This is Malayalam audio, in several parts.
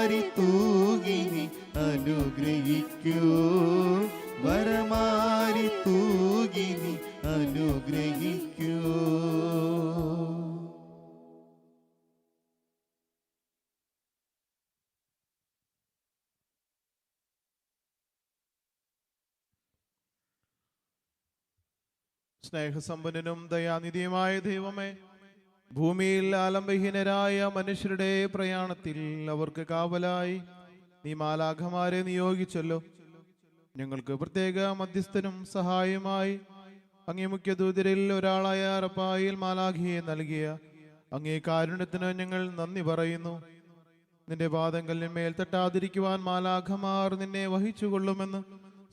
വരമാരി തൂകിനി അനുഗ്രഹിക്കൂ. വരമാരി തൂകിനി അനുഗ്രഹിക്കൂ. സ്നേഹസമ്പന്നനും ദയാനിധിയുമായ ദൈവമേ ഭൂമിയിൽ ആലംബഹീനരായ മനുഷ്യരുടെ പ്രയാണത്തിൽ അവർക്ക് കാവലായി. നീ മാലാഖമാരെ നിയോഗിച്ചല്ലോ. ഞങ്ങൾക്ക് പ്രത്യേക മധ്യസ്ഥനും സഹായമായി. അങ്ങേ മുഖ്യ ദൂതരിൽ ഒരാളായ റപ്പായിൽ മാലാഖിയെ നൽകിയ അങ്ങേ കാരുണ്യത്തിന് ഞങ്ങൾ നന്ദി പറയുന്നു. നിന്റെ പാദങ്ങളിന്മേൽ തട്ടാതിരിക്കുവാൻ മാലാഖമാർ നിന്നെ വഹിച്ചുകൊള്ളുമെന്ന്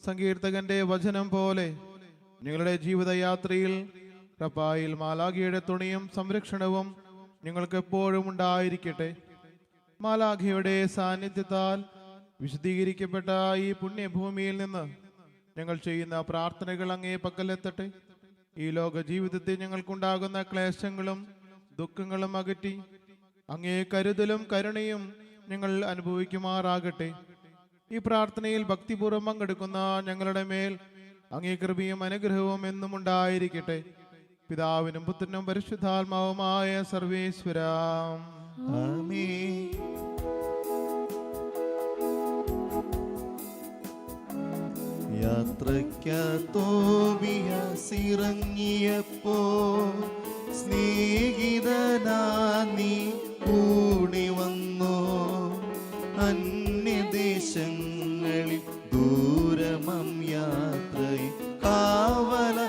സങ്കീർത്തകന്റെ വചനം പോലെ ഞങ്ങളുടെ ജീവിതയാത്രയിൽ റപ്പായിൽ മാലാഖിയുടെ തുണിയും സംരക്ഷണവും നിങ്ങൾക്ക് എപ്പോഴും ഉണ്ടായിരിക്കട്ടെ. മാലാഖയുടെ സാന്നിധ്യത്താൽ വിശദീകരിക്കപ്പെട്ട ഈ പുണ്യഭൂമിയിൽ നിന്ന് ഞങ്ങൾ ചെയ്യുന്ന പ്രാർത്ഥനകൾ അങ്ങേ പക്കലെത്തട്ടെ. ഈ ലോക ജീവിതത്തിൽ ഞങ്ങൾക്കുണ്ടാകുന്ന ക്ലേശങ്ങളും ദുഃഖങ്ങളും അകറ്റി അങ്ങേ കരുതലും കരുണയും ഞങ്ങൾ അനുഭവിക്കുമാറാകട്ടെ. ഈ പ്രാർത്ഥനയിൽ ഭക്തിപൂർവം പങ്കെടുക്കുന്ന ഞങ്ങളുടെ മേൽ അങ്ങേ കൃപയും അനുഗ്രഹവും എന്നും ഉണ്ടായിരിക്കട്ടെ. പിതാവിനും പുത്രനും പരിശുദ്ധാത്മാവുമായ സർവേശ്വരാം. ആമേൻ. യാത്രയ്ക്കത്തോബിയസിറങ്ങിയപ്പോ സ്നേഹിതനാ നീ കൂടി വന്നു. അന്യദേശങ്ങളിൽ ദൂരമം യാത്രയിൽ കാവല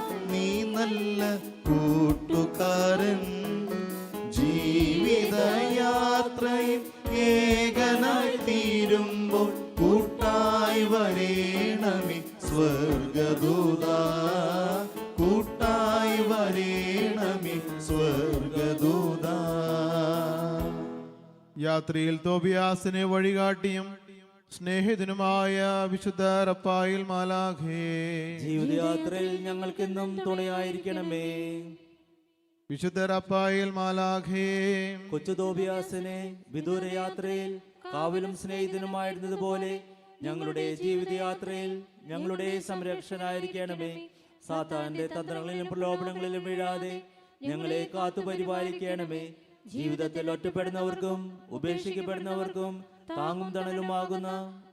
കൂട്ടുകാരൻ ജീവിതയാത്രയിൽ ഏകനായി തീരുമ്പോൾ കൂട്ടായി വരേണമേ സ്വർഗദൂത. കൂട്ടായി വരേണമേ സ്വർഗദൂത. യാത്രയിൽ തോബിയാസിനെ വഴികാട്ടിയും സ്നേഹിതനുമായ വിശുദ്ധ റപ്പായിൽ മാലാഖേ. ജീവിതയാത്രയിൽ ഞങ്ങൾക്കെന്നും തുണയായിരിക്കണമേ. വിശുദ്ധ റപ്പായിൽ മാലാഖേ. കൊച്ചു തോബിയാസിനെ വിദൂരയാത്രയിൽ കാവലും സ്നേഹിതനുമായിരുന്നതുപോലെ ഞങ്ങളുടെ ജീവിതയാത്രയിൽ ഞങ്ങളുടെ സംരക്ഷനായിരിക്കണമേ സാത്താന്റെ തന്ത്രങ്ങളിലും പ്രലോഭനങ്ങളിലും വീഴാതെ ഞങ്ങളെ കാത്തു പരിപാലിക്കണമേ ജീവിതത്തിൽ ഒറ്റപ്പെടുന്നവർക്കും ഉപേക്ഷിക്കപ്പെടുന്നവർക്കും താങ്ങും തണലുമാകുന്ന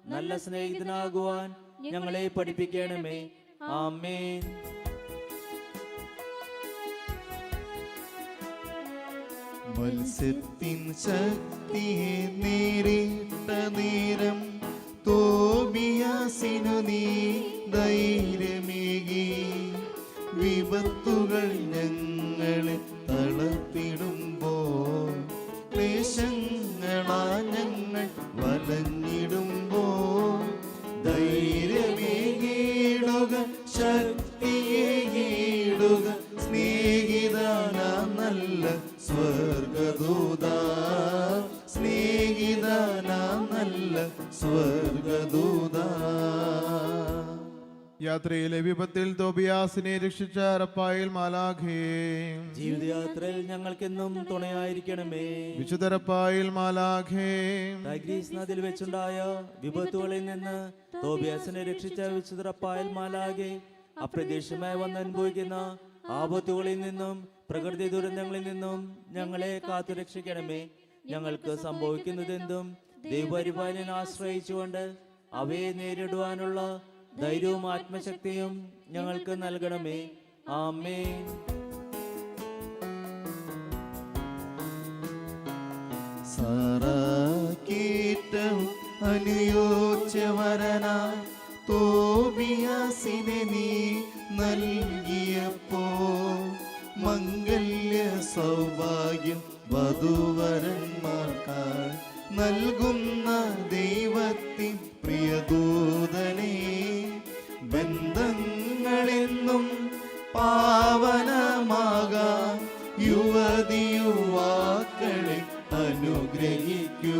നല്ല സ്നേഹിതനാകുവാൻ ഞങ്ങളെ പഠിപ്പിക്കണമേ. ആമേൻ. മത്സ്യത്തിൻ ശക്തിയെ നേരിട്ട നേരം തോബിയാസിനു നീ ധൈര്യമേകി. വിപത്തുകൾ ഞങ്ങളെ തളർത്തിടുമ്പോൾ ഞങ്ങൾ വലഞ്ഞിടുമ്പോൾ ധൈര്യമേകിടുക ശക്തിയേകിടുക യാത്രയിലെ വിപത്തിൽ തോബിയാസിനെ രക്ഷിച്ച അറപ്പായിൽ മാലാഖേ. ജീവിതയാത്രയിൽ ഞങ്ങൾക്കെന്നും തുണയായിരിക്കണമേ. വിശുദ്ധരപ്പായിൽ മാലാഖേ. ടൈഗ്രീസ് നദിയിൽ വെച്ചുണ്ടായ വിപത്തുകളിൽ നിന്ന് തോബിയാസിനെ രക്ഷിച്ച വിശുദ്ധരപ്പായിൽ മാലാഖേ അപ്രതീക്ഷിതമായി വന്ന് അനുഭവിക്കുന്ന ആപത്തുകളിൽ നിന്നും പ്രകൃതി ദുരന്തങ്ങളിൽ നിന്നും ഞങ്ങളെ കാത്തുരക്ഷിക്കണമേ ഞങ്ങൾക്ക് സംഭവിക്കുന്നതെന്തും ദൈവപരിപാലനെ ആശ്രയിച്ചുകൊണ്ട് അവയെ നേരിടുവാനുള്ള ധൈര്യവും ആത്മശക്തിയും ഞങ്ങൾക്ക് നൽകണമേ. ആമേ സാറാക്കേറ്റവും അനുയോജ്യവരനാ തോബിയാസിനെ നീ നൽകിയപ്പോ മംഗല്യ സൗഭാഗ്യം വധുവരന്മാർക്കായി നൽകുന്ന ദൈവത്തിൻ പ്രിയദൂതനെ. പാവനമാകാം യുവതി യുവാക്കളെ അനുഗ്രഹിക്കൂ.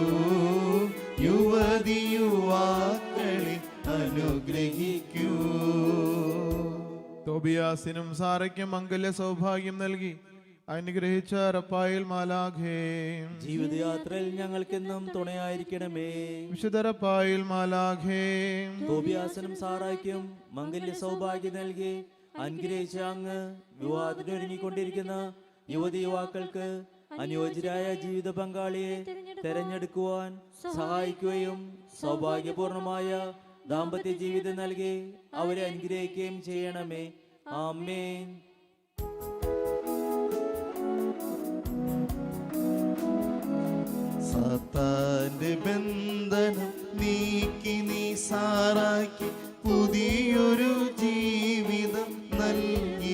യുവതി യുവാക്കളെ അനുഗ്രഹിക്കൂ. തോബിയാസിനും സാറയ്ക്കും മംഗല്യ സൗഭാഗ്യം നൽകി അനുഗ്രഹിച്ച റപ്പായിൽ മാലാഖേ. ജീവിതയാത്രയിൽ ഞങ്ങൾക്കെന്നും തുണയായിരിക്കണമേ. വിശുദ്ധരപ്പായിൽ മാലാഖേ. തോബിയാസനും സാറായ്ക്കും മംഗല്യ സൗഭാഗ്യം നൽകി അനുഗ്രഹിച്ച അങ്ങ് വിവാഹത്തിനൊരുങ്ങിക്കൊണ്ടിരിക്കുന്ന യുവതി യുവാക്കൾക്ക് അനുയോജ്യരായ ജീവിത പങ്കാളിയെ തെരഞ്ഞെടുക്കുവാൻ സഹായിക്കുകയും സൗഭാഗ്യപൂർണമായ ദാമ്പത്യ ജീവിതം നൽകി അവരെ അനുഗ്രഹിക്കുകയും ചെയ്യണമേ. ആമേൻ. സത്താന്റെ ബന്ധനം നീക്കി നീ സാറാക്കി പുതിയൊരു ജീവിതം money.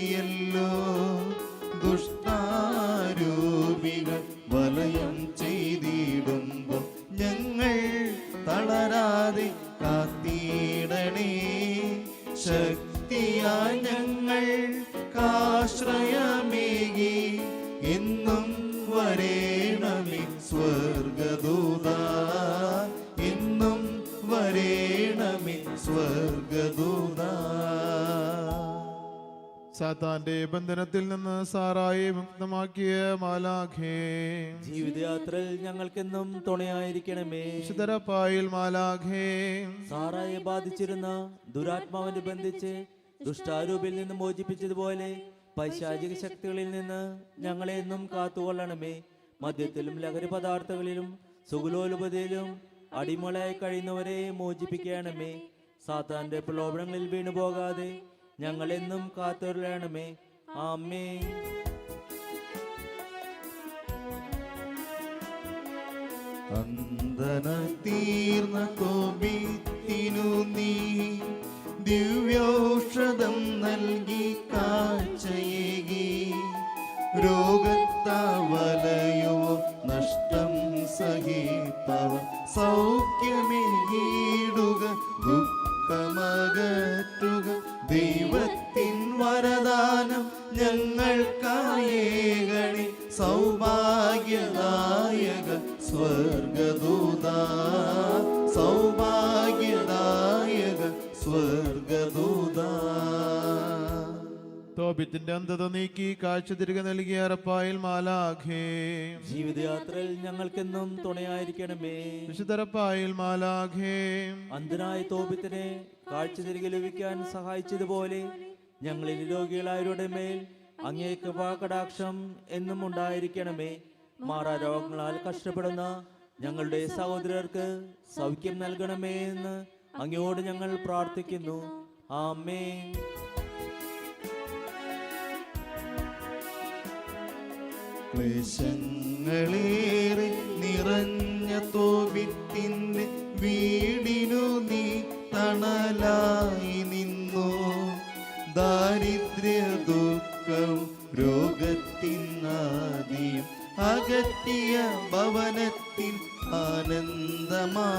സാത്താന്റെ ബന്ധനത്തിൽ നിന്ന് സാറായി മുക്തമാക്കിയ മാലാഖേ. ജീവിതയാത്രയിൽ ഞങ്ങൾക്കെന്നും തുണയായിരിക്കണമേ. ശുതരപ്പായിൽ മാലാഖേ. സാറായെ ബാധിച്ചിരുന്ന ദുരാത്മാവിനെ ബന്ധിച്ച് ദുഷ്ടാരൂപിൽ നിന്ന് മോചിപ്പിച്ചതുപോലെ പൈശാചിക ശക്തികളിൽ നിന്ന് ഞങ്ങളെ എന്നും കാത്തുകൊള്ളണമേ. മദ്യത്തിലും ലഹരി പദാർത്ഥങ്ങളിലും സുഗുലോലുപതയിലും അടിമളായി കഴിയുന്നവരെ മോചിപ്പിക്കണമേ. സാത്താന്റെ പ്രലോഭനങ്ങളിൽ വീണുപോകാതെ ഞങ്ങളെന്നും കാത്തുകൊള്ളണമേ. ആമേ അന്തന തീർന്ന കോപിത്തിനു നീ ദിവ്യൗഷധം നൽകി കാഴ്ചയേകി. രോഗത്താവലയോ നഷ്ടം സഹിപ്പവ. സൗഖ്യമേകിടുക ദുഃഖമകറ്റുക ദൈവത്തിൻ തോപിത്തിന്റെ അന്ധത നീക്കി കാഴ്ച തിരികെ നൽകിയ അറപ്പായിൽ മാലാഖേ. ജീവിതയാത്രയിൽ ഞങ്ങൾക്കെന്നും തുണയായിരിക്കണമേ. വിശുദ്ധരപ്പായിൽ മാലാഖേ. അന്ധനായ തോപിത്തിനെ കാഴ്ച തിരികെ ലഭിക്കാൻ സഹായിച്ചതുപോലെ ഞങ്ങളിൽ രോഗികളായവരുടെ മേൽ അങ്ങേക്ക് കൃപാകടാക്ഷം എന്നും ഉണ്ടായിരിക്കണമേ. മാറാ രോഗങ്ങളാൽ കഷ്ടപ്പെടുന്ന ഞങ്ങളുടെ സഹോദരർക്ക് സൗഖ്യം നൽകണമേ എന്ന് അങ്ങയോട് ഞങ്ങൾ പ്രാർത്ഥിക്കുന്നു. ആമേ ക്ലേശങ്ങളേറെ നിറഞ്ഞ തോപിത്തിന്റെ വീടിനു നീ തണലായി നിന്നു? ദാരിദ്ര്യ ദുഃഖവും രോഗത്തിനാദിയും അകറ്റിയ ഭവനത്തിൽ ആനന്ദമാ.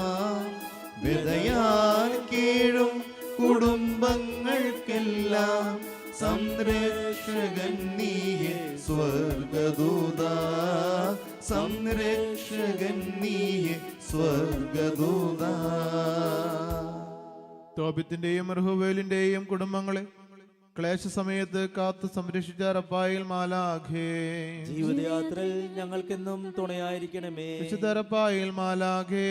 വിതയാൽ കീഴും കുടുംബങ്ങൾക്കെല്ലാം സംരക്ഷകൻ നീയെ. സ്വർഗദൂത സംരക്ഷകൻ നീയെ സ്വർഗദൂത. തോപിത്തിന്റെയും റഹുവേലിന്റെയും കുടുംബങ്ങളെ ക്ലേശ സമയത്ത് കാത്തു സംരക്ഷിച്ച റപ്പായിൽ മാലാഖേ. ജീവിതയാത്രയിൽ ഞങ്ങൾക്കെന്നും തുണയായിരിക്കണമേ. വിശുദ്ധരപ്പായിൽ മാലാഖേ.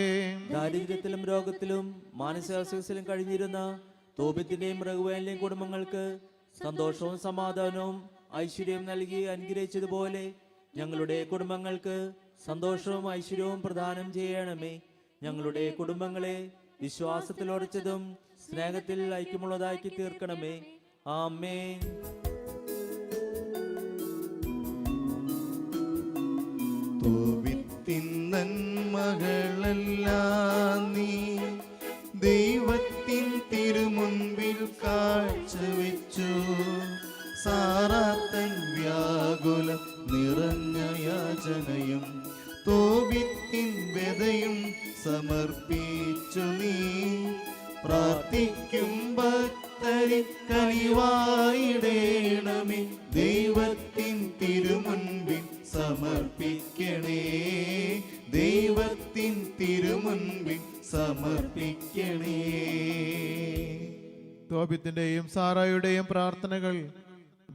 ദാരിദ്ര്യത്തിലും രോഗത്തിലും മാനസികാസ്വസ്ഥയിലും കഴിഞ്ഞിരുന്ന തോപിത്തിന്റെയും റഘുവേലിന്റെയും കുടുംബങ്ങൾക്ക് സന്തോഷവും സമാധാനവും ഐശ്വര്യവും നൽകി അനുഗ്രഹിച്ചതുപോലെ ഞങ്ങളുടെ കുടുംബങ്ങൾക്ക് സന്തോഷവും ഐശ്വര്യവും പ്രദാനം ചെയ്യണമേ. ഞങ്ങളുടെ കുടുംബങ്ങളെ വിശ്വാസത്തിൽ ഉറച്ചതും സ്നേഹത്തിൽ ഐക്യമുള്ളതാക്കി തീർക്കണമേ. ആമേ തോപിത്തിൻ നന്മകളെല്ലാം നീ ദൈവത്തിൻ തിരുമുൻപിൽ കാഴ്ചവെച്ചു. സാറാത്തൻ വ്യാകുലം നിറഞ്ഞ യാചനയും തോപിത്തിൻ വ്യതയും സമർപ്പിച്ചു നീ. പ്രാർത്ഥിക്കും ഭക്തരി കനിവായിടേണമേ. ദൈവത്തിൻ തിരുമുൻപിൽ സമർപ്പിക്കണേ. ദൈവത്തിൻ തിരുമുൻപിൽ സമർപ്പിക്കണേ. തോപിത്തിന്റെയും സാറായുടെയും പ്രാർത്ഥനകൾ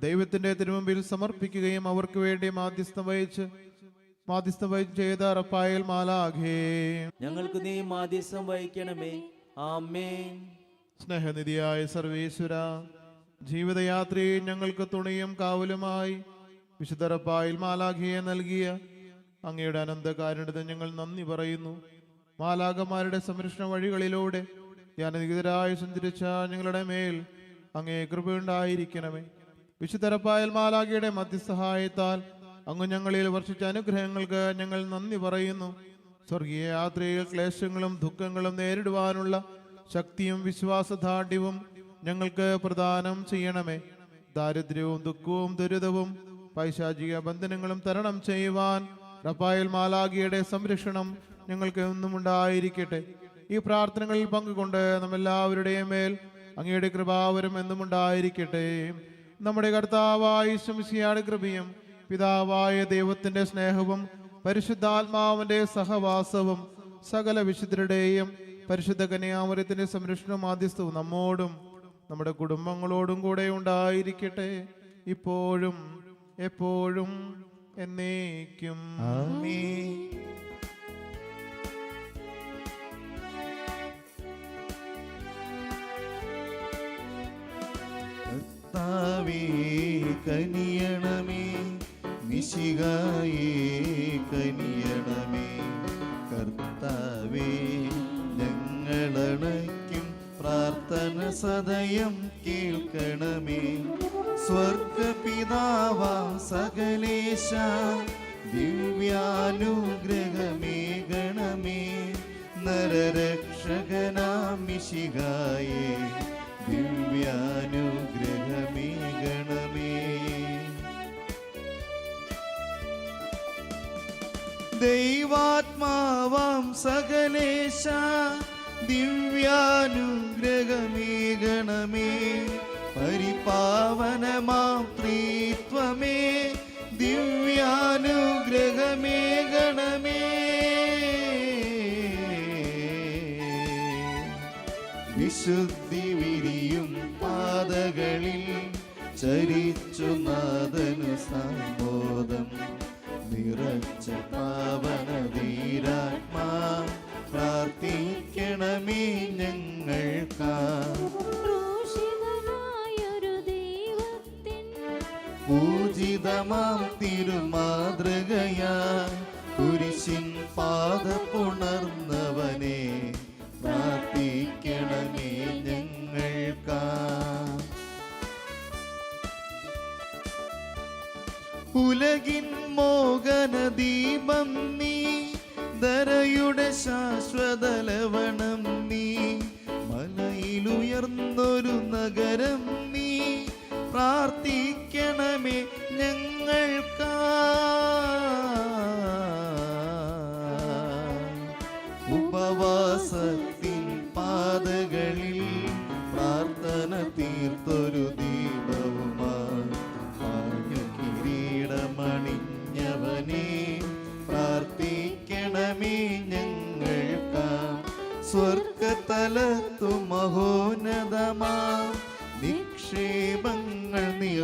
ദൈവത്തിന്റെ തിരുമുമ്പിൽ സമർപ്പിക്കുകയും അവർക്ക് വേണ്ടി മാധ്യസ്ഥം വഹിച്ച് മാധ്യസ്ഥം വഹിച്ച് ചെയ്ത റപ്പായൽ മാലാഖേ. ഞങ്ങൾക്ക് നീ മാധ്യസ്ഥം വഹിക്കണമേ. ആമേൻ. സ്നേഹനിധിയായ സർവേശ്വര ജീവിതയാത്രയിൽ ഞങ്ങൾക്ക് തുണിയും കാവലുമായി വിശുദ്ധ റപ്പായിൽ മാലാഖിയെ നൽകിയ അങ്ങയുടെ അനന്തകാരുണ്യത ഞങ്ങൾ നന്ദി പറയുന്നു. മാലാഖമാരുടെ സംരക്ഷണ വഴികളിലൂടെ ധ്യാനനികിതരായി സഞ്ചരിച്ച ഞങ്ങളുടെ മേൽ അങ്ങേ കൃപയുണ്ടായിരിക്കണമേ. വിശുദ്ധ റപ്പായൽ മാലാഖയുടെ മധ്യസഹായത്താൽ അങ്ങ് ഞങ്ങളിൽ വർഷിച്ച അനുഗ്രഹങ്ങൾക്ക് ഞങ്ങൾ നന്ദി പറയുന്നു. സ്വർഗീയ യാത്രയിൽ ക്ലേശങ്ങളും ദുഃഖങ്ങളും നേരിടുവാനുള്ള ശക്തിയും വിശ്വാസദാർഢ്യവും ഞങ്ങൾക്ക് പ്രദാനം ചെയ്യണമേ. ദാരിദ്ര്യവും ദുഃഖവും ദുരിതവും പൈശാചിക ബന്ധനങ്ങളും തരണം ചെയ്യുവാൻ റഫായൽ മാലാഖിയുടെ സംരക്ഷണം ഞങ്ങൾക്ക് എന്നും ഉണ്ടായിരിക്കട്ടെ. ഈ പ്രാർത്ഥനകളിൽ പങ്കുകൊണ്ട് നമ്മെല്ലാവരുടെയും മേൽ അങ്ങയുടെ കൃപാവരം എന്നും ഉണ്ടായിരിക്കട്ടെ. നമ്മുടെ കർത്താവായ ശംസിയാട് കൃപയും പിതാവായ ദൈവത്തിന്റെ സ്നേഹവും പരിശുദ്ധാത്മാവിന്റെ സഹവാസവും സകല വിശുദ്ധരുടെയും പരിശുദ്ധ കന്യാമരത്തിന്റെ സംരക്ഷണവും ആദ്യസ്ഥവും നമ്മോടും നമ്മുടെ കുടുംബങ്ങളോടും കൂടെ ഉണ്ടായിരിക്കട്ടെ. ഇപ്പോഴും എപ്പോഴും എന്നേക്കും. കർത്താവേ കനിയണമേ മിശികായേ കനിയണമേ. കർത്താവേ ഞങ്ങളണയ്ക്കും പ്രാർത്ഥന സദയം കേൾക്കണമേ. സ്വർഗപിതാവാം സകലേശ ദിവ്യാനുഗ്രഹമേകണമേ ഗണമേ. നരരക്ഷകനാം ദൈവാത്മാവാം സകലേശ ദിവ്യാനുഗ്രഹമേ ഗണമേ പരിപാവനമാം പ്രീത്വമേ ദിവ്യാനുഗ്രഹമേ ഗണമേ വിശുദ്ധി വിരിയും പാതകളിൽ ചരിച്ചു നാദനു സമ്മോദം നിറച്ച പാവനധീരാത്മാ പ്രാർത്ഥിക്കണമേ ഞങ്ങൾക്കാ. പൂജിതമാം തിരുമാതൃകയാ. കുരിശിൻ പാദപുണർന്നവനെ പ്രാർത്ഥിക്കണമേ ഞങ്ങൾക്കാ. ഉലകിൻ മോഹന ദീപം നീ ധരയുടെ ശാശ്വത ലവണം നീ മലയിലുയർന്നൊരു നഗരം നീ പ്രാർത്ഥിക്കണമേ ഞങ്ങൾക്ക. ഉപവാസത്തിൻ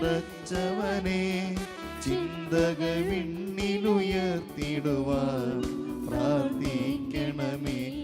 നിറച്ചവനെ ചിന്തക വിണ്ണിലുയർത്തിടുവാൻ പ്രാർത്ഥിക്കണമേ.